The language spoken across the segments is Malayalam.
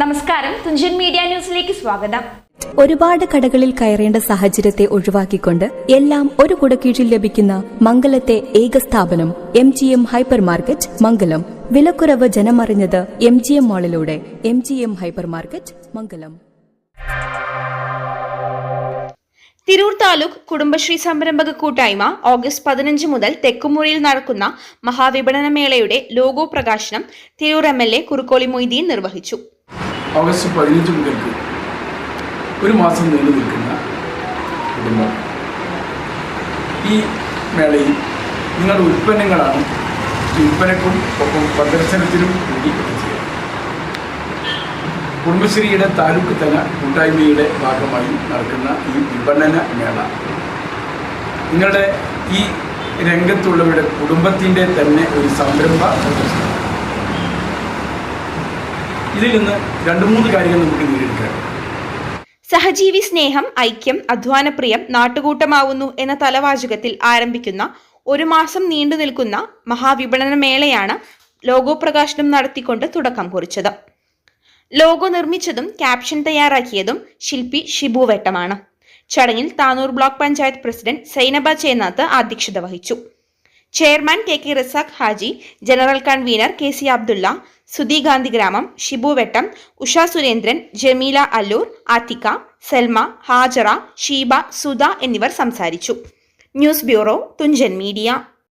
നമസ്കാരം. തുഞ്ചൻ മീഡിയ ന്യൂസിലേക്ക് സ്വാഗതം. ഒരുപാട് കടകളിൽ കയറേണ്ട സാഹചര്യത്തെ ഒഴിവാക്കിക്കൊണ്ട് എല്ലാം ഒരു കുടക്കീഴിൽ ലഭിക്കുന്ന മംഗലത്തെ ഏക സ്ഥാപനം M G M hypermarket Mangalam. വിലക്കുറവ് ജനമറിഞ്ഞത് M G M മാളിലൂടെ M G M hypermarket Mangalam. Tirur taluk Kudumbashree സംരംഭക കൂട്ടായ്മ ഓഗസ്റ്റ് പതിനഞ്ച് മുതൽ തെക്കുമുറിയിൽ നടക്കുന്ന മഹാവിപണന മേളയുടെ ലോഗോ പ്രകാശനം Tirur M L A Kurukkoli Moideen നിർവഹിച്ചു. ഓഗസ്റ്റ് പതിനഞ്ച് മുതൽക്ക് ഒരു മാസം നീണ്ടു നിൽക്കുന്ന കുടുംബം. ഈ മേളയിൽ നിങ്ങളുടെ ഉൽപ്പന്നങ്ങളാണ് വിൽപ്പനക്കും ഒപ്പം പ്രദർശനത്തിനും കൂടി എത്തിച്ചത്. കുടുംബശ്രീയുടെ താലൂക്ക് തല കൂട്ടായ്മയുടെ ഭാഗമായി നടക്കുന്ന ഈ വിപണന മേള. നിങ്ങളുടെ ഈ രംഗത്തുള്ളവരുടെ കുടുംബത്തിന്റെ തന്നെ ഒരു സംരംഭ പ്രദർശനം. ഇതിൽ നിന്ന് രണ്ട് മൂന്ന് കാര്യങ്ങൾ നമുക്ക് നേടിയെടുക്കാം സഹജീവി സ്നേഹം ഐക്യം അധ്വാനപ്രിയം നാട്ടുകൂട്ടമാവുന്നു എന്ന തലവാചകത്തിൽ ആരംഭിക്കുന്ന ഒരു മാസം നീണ്ടു നിൽക്കുന്ന മഹാവിപണന മേളയാണ് ലോഗോ പ്രകാശനം നടത്തിക്കൊണ്ട് തുടക്കം കുറിച്ചത്. ലോഗോ നിർമ്മിച്ചതും ക്യാപ്ഷൻ തയ്യാറാക്കിയതും ശില്പി ഷിബു വെട്ടമാണ്. ചടങ്ങിൽ താനൂർ ബ്ലോക്ക് പഞ്ചായത്ത് പ്രസിഡന്റ് സൈനബ ചേന്നാത്ത് അധ്യക്ഷത വഹിച്ചു. Chairman K K Razak Haji general convener K C Abdulla Sudhi Gandhi ഗ്രാമം ഷിബു വെട്ടം ഉഷ സുരേന്ദ്രൻ ജമീല അല്ലൂർ ആത്തിക്ക സെൽമ ഹാജറ ഷീബ സുധ എന്നിവർ സംസാരിച്ചു. News bureau Thunchan media.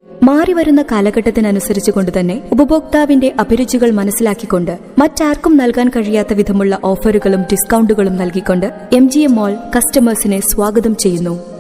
മാറി മാറിവരുന്ന കാലഘട്ടത്തിനനുസരിച്ചുകൊണ്ട് തന്നെ ഉപഭോക്താവിന്റെ അഭിരുചികൾ മനസ്സിലാക്കിക്കൊണ്ട് മറ്റാർക്കും നൽകാൻ കഴിയാത്ത വിധമുള്ള ഓഫറുകളും ഡിസ്കൗണ്ടുകളും നൽകിക്കൊണ്ട് എം ജി എം മോൾ കസ്റ്റമേഴ്സിനെ സ്വാഗതം ചെയ്യുന്നു.